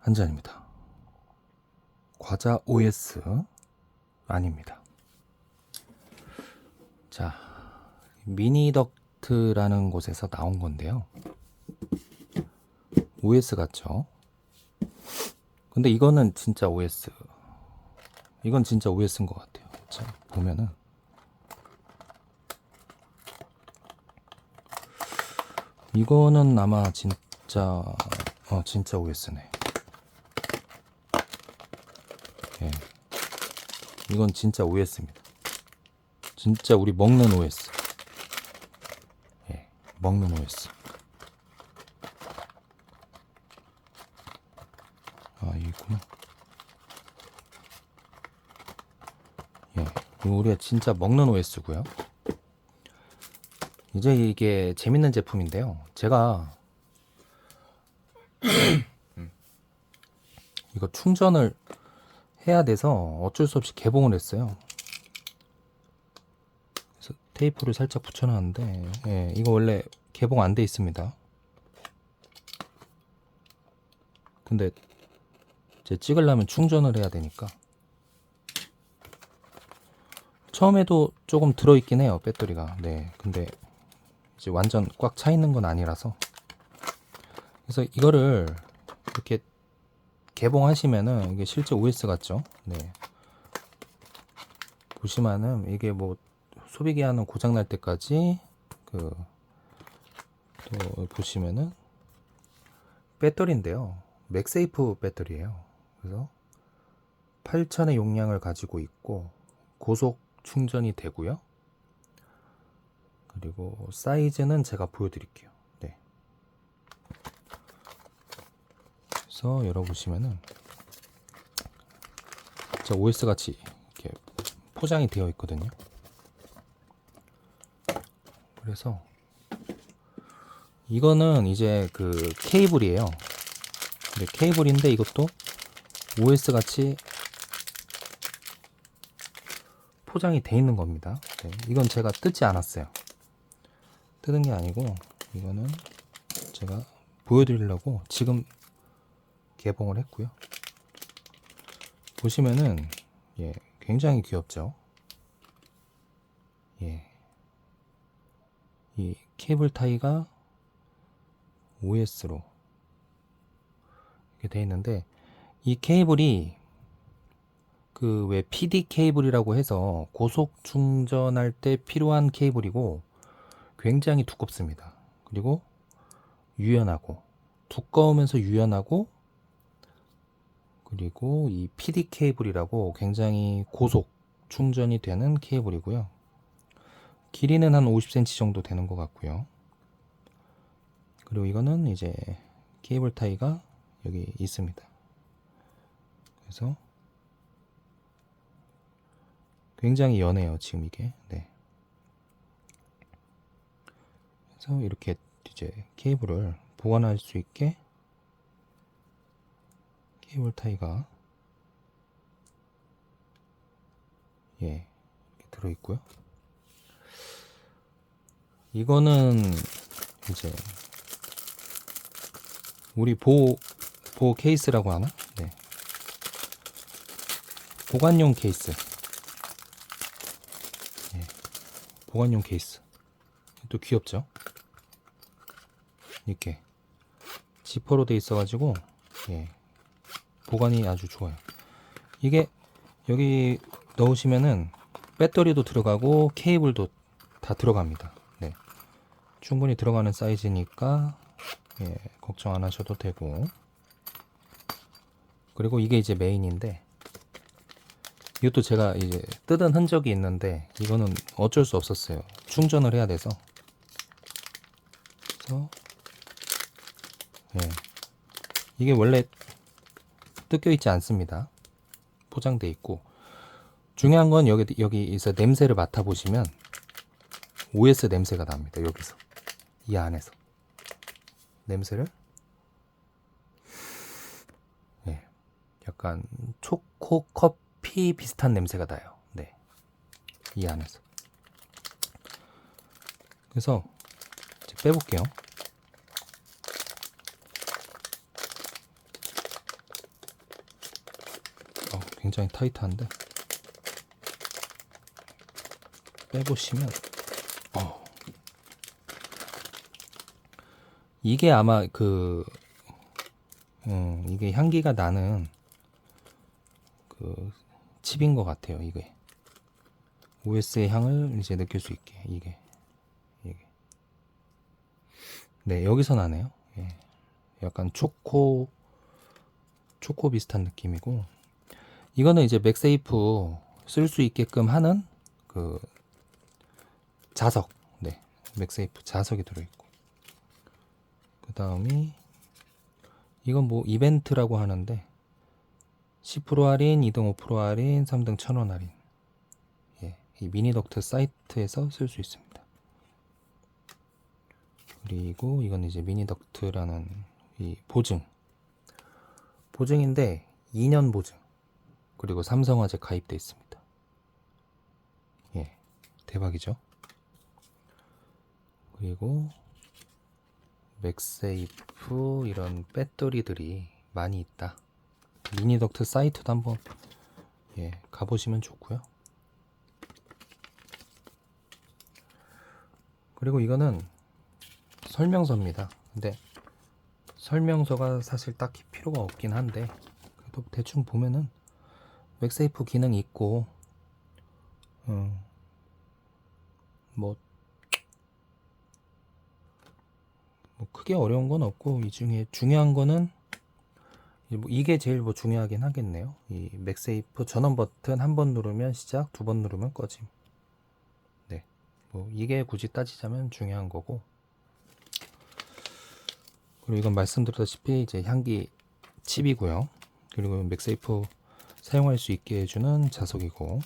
한 잔입니다. 과자 OS 아닙니다. 자, 미니덕트라는 곳에서 나온 건데요. OS 같죠? 근데 이거는 진짜 OS. 이건 진짜 OS인 것 같아요. 자, 보면은. 이거는 아마 진짜, 어, 진짜 OS네. 이건 진짜 OS입니다. 진짜 우리 먹는 OS. 예, 먹는 OS. 아, 이게 있구나. 예, 이거 우리가 진짜 먹는 OS고요. 이제 이게 재밌는 제품인데요. 제가 음. 이거 충전을 해야 돼서 어쩔 수 없이 개봉을 했어요. 그래서 테이프를 살짝 붙여놨는데, 예, 이거 원래 개봉 안 돼 있습니다. 근데 이제 찍으려면 충전을 해야 되니까. 처음에도 조금 들어있긴 해요, 배터리가. 네, 근데 이제 완전 꽉 차 있는 건 아니라서. 그래서 이거를 이렇게 개봉하시면은 이게 실제 OS 같죠? 네. 보시면은 이게 뭐 소비 기한은 고장 날 때까지 그 또 보시면은 배터리인데요. 맥세이프 배터리예요. 그래서 8000의 용량을 가지고 있고 고속 충전이 되고요. 그리고 사이즈는 제가 보여드릴게요. 네. 그래서 열어보시면은 자 OS 같이 이렇게 포장이 되어 있거든요. 그래서 이거는 이제 그 케이블이에요. 네, 케이블인데 이것도 OS 같이 포장이 돼 있는 겁니다. 네, 이건 제가 뜯지 않았어요. 뜯은 게 아니고 이거는 제가 보여드리려고 지금 개봉을 했고요. 보시면은 예, 굉장히 귀엽죠. 예. 이 케이블 타이가 OS로 이렇게 돼 있는데 이 케이블이 그 왜 PD 케이블이라고 해서 고속 충전할 때 필요한 케이블이고 굉장히 두껍습니다. 그리고 유연하고 두꺼우면서 유연하고 그리고 이 PD 케이블이라고 굉장히 고속 충전이 되는 케이블이고요. 길이는 한 50cm 정도 되는 것 같고요. 그리고 이거는 이제 케이블 타이가 여기 있습니다. 그래서 굉장히 연해요, 지금 이게. 네. 그래서 이렇게 이제 케이블을 보관할 수 있게 케이블 타이가 예 들어 있고요. 이거는 이제 우리 보호 보호 케이스라고 하나? 네. 보관용 케이스. 예. 보관용 케이스. 또 귀엽죠? 이렇게 지퍼로 돼 있어가지고 예. 보관이 아주 좋아요. 이게 여기 넣으시면은 배터리도 들어가고 케이블도 다 들어갑니다. 네. 충분히 들어가는 사이즈니까 예, 걱정 안 하셔도 되고 그리고 이게 이제 메인인데 이것도 제가 이제 뜯은 흔적이 있는데 이거는 어쩔 수 없었어요. 충전을 해야 돼서 그래서 예. 이게 원래 뜯겨 있지 않습니다. 포장돼 있고 중요한 건 여기 여기서 냄새를 맡아 보시면 OS 냄새가 납니다. 여기서 이 안에서 냄새를 예, 약간 초코 커피 비슷한 냄새가 나요. 네, 이 안에서 그래서 빼볼게요. 굉장히 타이트한데 빼보시면 어. 이게 아마 그 음, 이게 향기가 나는 그 칩인 것 같아요. 이게 OS의 향을 이제 느낄 수 있게 이게 이게 네 여기서 나네요. 예. 약간 초코 초코 비슷한 느낌이고 이거는 이제 맥세이프 쓸 수 있게끔 하는 그 자석. 네 맥세이프 자석이 들어있고. 그 다음이 이건 뭐 이벤트라고 하는데 10% 할인, 2등 5% 할인, 3등 1000원 할인. 예, 이 미니덕트 사이트에서 쓸 수 있습니다. 그리고 이건 이제 미니덕트라는 이 보증. 보증인데 2년 보증 그리고 삼성화재 가입돼 있습니다 예 대박이죠 그리고 맥세이프 이런 배터리들이 많이 있다. 미니덕트 사이트도 한번 예, 가보시면 좋고요. 그리고 이거는 설명서입니다. 근데 설명서가 사실 딱히 필요가 없긴 한데 그래도 대충 보면은 맥세이프 기능 있고 음, 뭐 뭐 크게 어려운 건 없고 이 중에 중요한 거는 이뭐 이게 제일 뭐 중요하긴 하겠네요. 이 맥세이프 전원 버튼 한 번 누르면 시작, 두 번 누르면 꺼짐. 네, 뭐 이게 굳이 따지자면 중요한 거고. 그리고 이건 말씀드렸다시피 이제 향기 칩이고요. 그리고 맥세이프 사용할 수 있게 해주는 자석이고.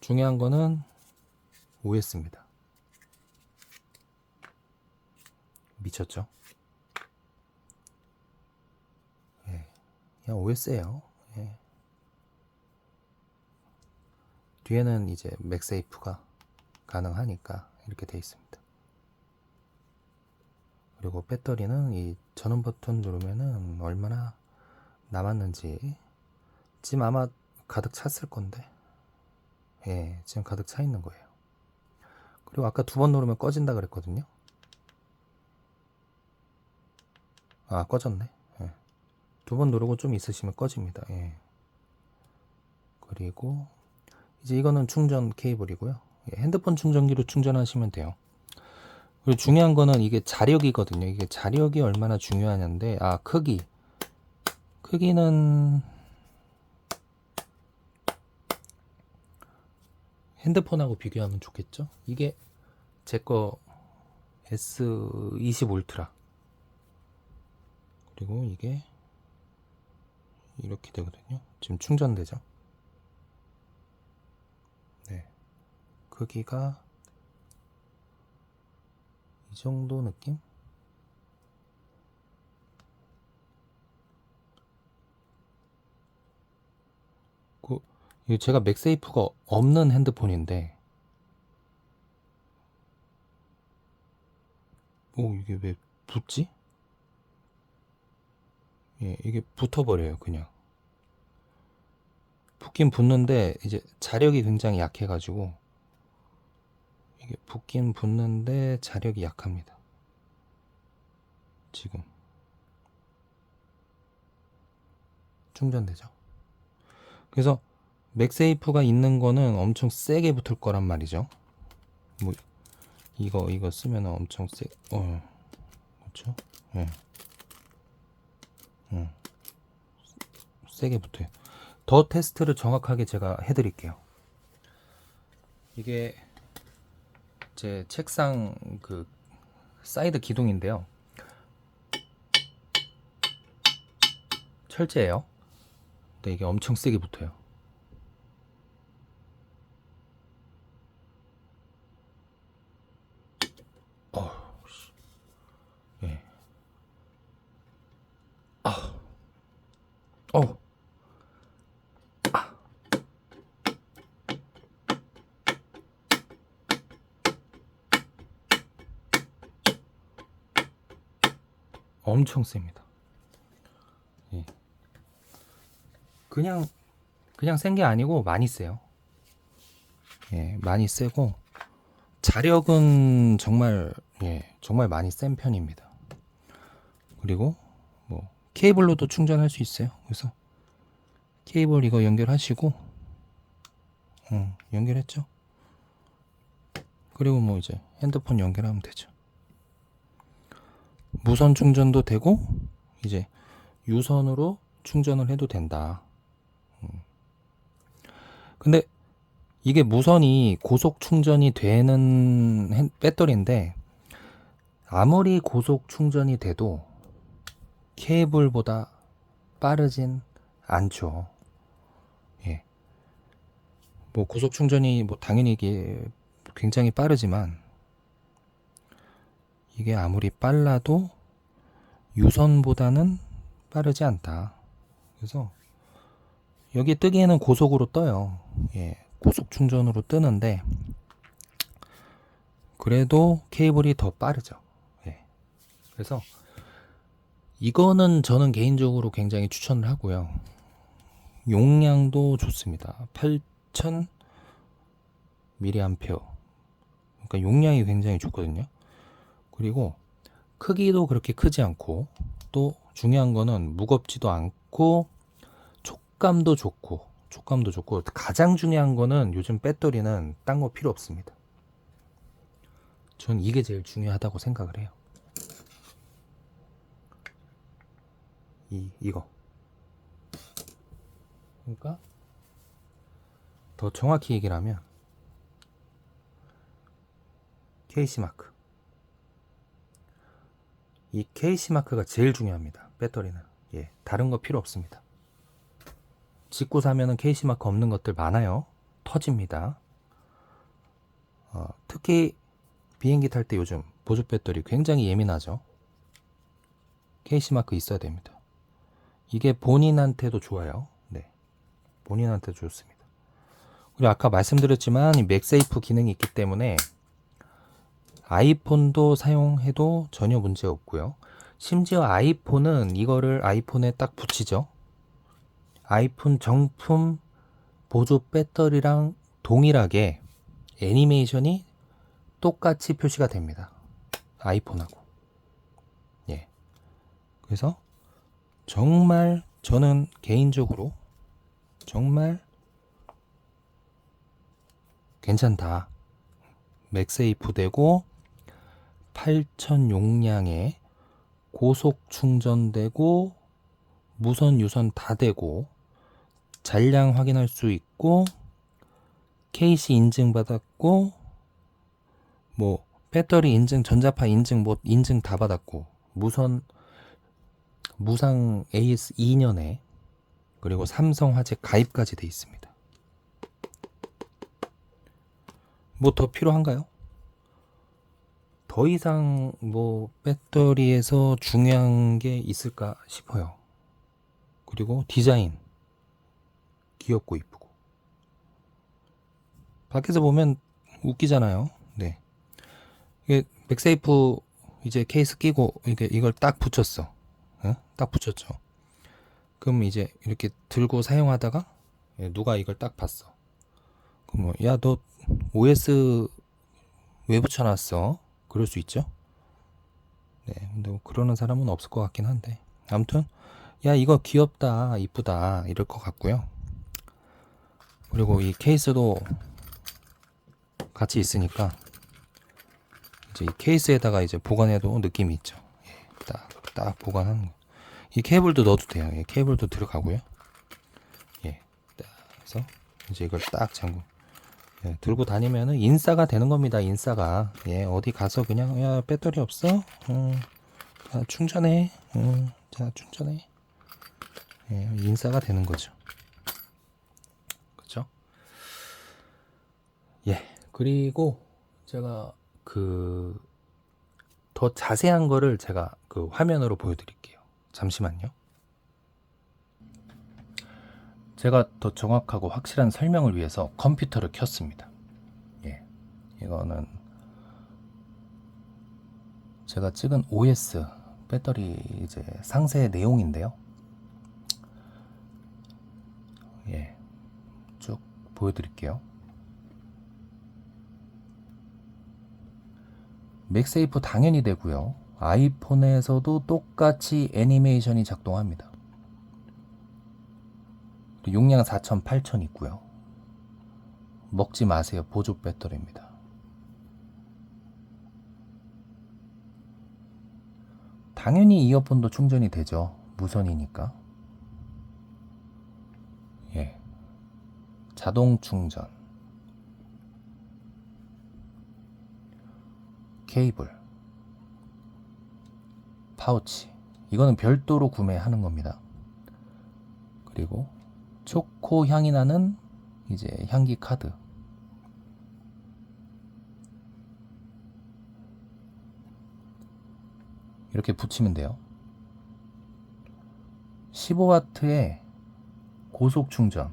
중요한 거는 OS입니다. 미쳤죠? 예, 그냥 OS예요. 예. 뒤에는 이제 맥세이프가 가능하니까 이렇게 돼 있습니다. 그리고 배터리는 이 전원 버튼 누르면은 얼마나 남았는지 지금 아마 가득 찼을 건데 예, 지금 가득 차 있는 거예요. 그리고 아까 두 번 누르면 꺼진다 그랬거든요. 아 꺼졌네 예. 두번 누르고 좀 있으시면 꺼집니다 예. 그리고 이제 이거는 충전 케이블이고요 예, 핸드폰 충전기로 충전하시면 돼요 그리고 중요한 거는 이게 자력이거든요 이게 자력이 얼마나 중요하냐인데 아 크기 크기는 핸드폰하고 비교하면 좋겠죠 이게 제 거 S20 울트라 그리고 이게 이렇게 되거든요. 지금 충전되죠. 네. 크기가 이 정도 느낌? 그, 제가 맥세이프가 없는 핸드폰인데, 오, 이게 왜 붙지? 예, 이게 붙어버려요, 그냥. 붙긴 붙는데, 이제 자력이 굉장히 약해가지고, 이게 붙긴 붙는데, 자력이 약합니다. 지금. 충전되죠. 그래서, 맥세이프가 있는 거는 엄청 세게 붙을 거란 말이죠. 뭐, 이거, 이거 쓰면 엄청 세, 어, 그렇죠? 예. 음. 세게 붙어요. 더 테스트를 정확하게 제가 해드릴게요. 이게 제 책상 그 사이드 기둥인데요. 철제예요. 근데 이게 엄청 세게 붙어요. 어, 씨. 예. 아, 어. 엄청 셉니다. 그냥 그냥 센 게 아니고 많이 세요. 예, 많이 세고 자력은 정말 예, 정말 많이 센 편입니다. 그리고 뭐 케이블로도 충전할 수 있어요. 그래서 케이블 이거 연결하시고 음, 연결했죠. 그리고 뭐 이제 핸드폰 연결하면 되죠. 무선 충전도 되고 이제 유선으로 충전을 해도 된다. 음. 근데 이게 무선이 고속 충전이 되는 핸- 배터리인데 아무리 고속 충전이 돼도 케이블보다 빠르진 않죠. 예. 뭐 고속 충전이 뭐 당연히 이게 굉장히 빠르지만 이게 아무리 빨라도 유선보다는 빠르지 않다. 그래서 여기 뜨기에는 고속으로 떠요. 예, 고속 충전으로 뜨는데 그래도 케이블이 더 빠르죠. 예. 그래서 이거는 저는 개인적으로 굉장히 추천을 하고요. 용량도 좋습니다. 8000 미리암페어. 그러니까 용량이 굉장히 좋거든요. 그리고 크기도 그렇게 크지 않고 또 중요한 거는 무겁지도 않고 촉감도 좋고 촉감도 좋고 가장 중요한 거는 요즘 배터리는 딴 거 필요 없습니다. 전 이게 제일 중요하다고 생각을 해요. 이 이거. 그러니까 더 정확히 얘기를 하면 케이시 마크. 이 케이시 마크가 제일 중요합니다. 배터리는. 예, 다른 거 필요 없습니다. 짓고 사면은 케이시 마크 없는 것들 많아요. 터집니다. 어, 특히 비행기 탈 때 요즘 보조 배터리 굉장히 예민하죠. 케이시 마크 있어야 됩니다. 이게 본인한테도 좋아요. 네. 본인한테도 좋습니다. 그리고 아까 말씀드렸지만 이 맥세이프 기능이 있기 때문에 아이폰도 사용해도 전혀 문제 없고요. 심지어 아이폰은 이거를 아이폰에 딱 붙이죠. 아이폰 정품 보조 배터리랑 동일하게 애니메이션이 똑같이 표시가 됩니다. 아이폰하고. 예. 그래서 정말 저는 개인적으로 정말 괜찮다. 맥세이프 되고 8000 용량에 고속 충전되고 무선 유선 다 되고 잔량 확인할 수 있고 KC 인증 받았고 뭐 배터리 인증 전자파 인증 뭐 인증 다 받았고 무선 무상 AS 2년에 그리고 삼성 화재 가입까지 돼 있습니다. 뭐 더 필요한가요? 더 이상 뭐 배터리에서 중요한 게 있을까 싶어요. 그리고 디자인 귀엽고 이쁘고 밖에서 보면 웃기잖아요. 네. 이게 맥세이프 이제 케이스 끼고 이게 이걸 딱 붙였어. 어? 딱 붙였죠. 그럼 이제 이렇게 들고 사용하다가 예, 누가 이걸 딱 봤어. 그럼 야너 OS 왜 붙여놨어? 그럴 수 있죠. 네, 근데 뭐 그러는 사람은 없을 것 같긴 한데 아무튼 야 이거 귀엽다 이쁘다 이럴 것 같고요. 그리고 이 케이스도 같이 있으니까 이제 이 케이스에다가 이제 보관해도 느낌이 있죠. 예, 딱, 딱 보관하는 거. 이 케이블도 넣어도 돼요. 예, 케이블도 들어가고요. 예, 딱 해서 이제 이걸 딱 잠고. 예, 들고 다니면은 인싸가 되는 겁니다. 인싸가. 예, 어디 가서 그냥 야 배터리 없어? 음, 자 충전해. 음, 자 충전해. 예, 인싸가 되는 거죠. 예, 그리고 제가 그 더 자세한 거를 제가 그 화면으로 보여드릴게요. 잠시만요. 제가 더 정확하고 확실한 설명을 위해서 컴퓨터를 켰습니다. 예, 이거는 제가 찍은 OS 배터리 이제 상세 내용인데요. 예. 쭉 보여드릴게요. 맥세이프 당연히 되고요. 아이폰에서도 똑같이 애니메이션이 작동합니다. 용량 4000, 8000 있고요. 먹지 마세요. 보조 배터리입니다. 당연히 이어폰도 충전이 되죠. 무선이니까. 예. 자동 충전. 케이블. 파우치. 이거는 별도로 구매하는 겁니다. 그리고 초코 향이 나는 이제 향기 카드. 이렇게 붙이면 돼요. 15W의 고속 충전,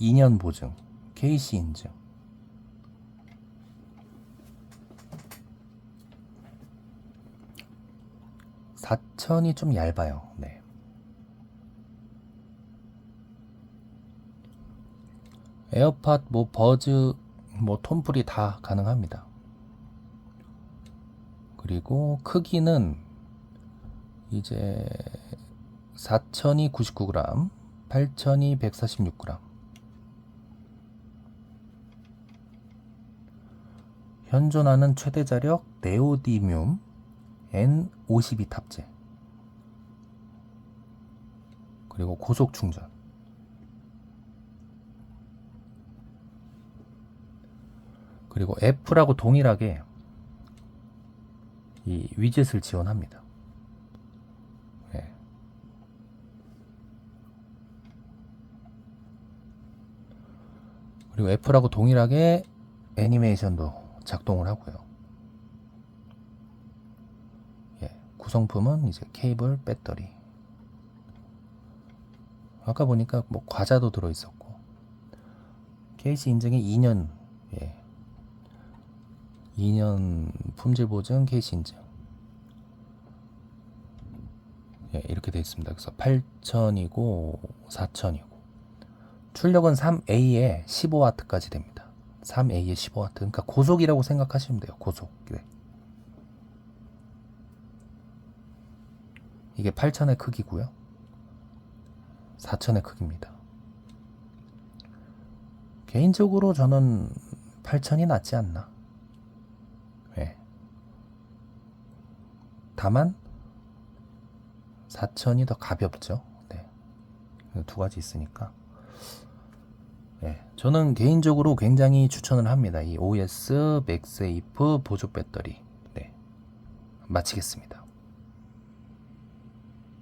2년 보증, KC 인증. 사천이 좀 얇아요. 네. 에어팟, 뭐 버즈, 뭐 톤풀이 다 가능합니다. 그리고 크기는 이제 4,000이 99g, 8,000이 146g. 현존하는 최대 자력 네오디뮴 N52 탑재. 그리고 고속 충전. 그리고 애플하고 동일하게 이 위젯을 지원합니다. 예. 그리고 애플하고 동일하게 애니메이션도 작동을 하고요. 예. 구성품은 이제 케이블, 배터리. 아까 보니까 뭐 과자도 들어 있었고. 케이스 인증이 2년 예. 2년 품질 보증 케이스 인증. 예, 이렇게 되어 있습니다. 그래서 8,000이고 4,000이고 출력은 3A에 15W까지 됩니다. 3A에 15W. 그러니까 고속이라고 생각하시면 돼요. 고속. 네. 이게 8,000의 크기고요. 4,000의 크기입니다. 개인적으로 저는 8,000이 낫지 않나. 네. 다만 4,000이 더 가볍죠. 네. 두 가지 있으니까. 네. 저는 개인적으로 굉장히 추천을 합니다. 이 OS 맥세이프 보조 배터리. 네. 마치겠습니다.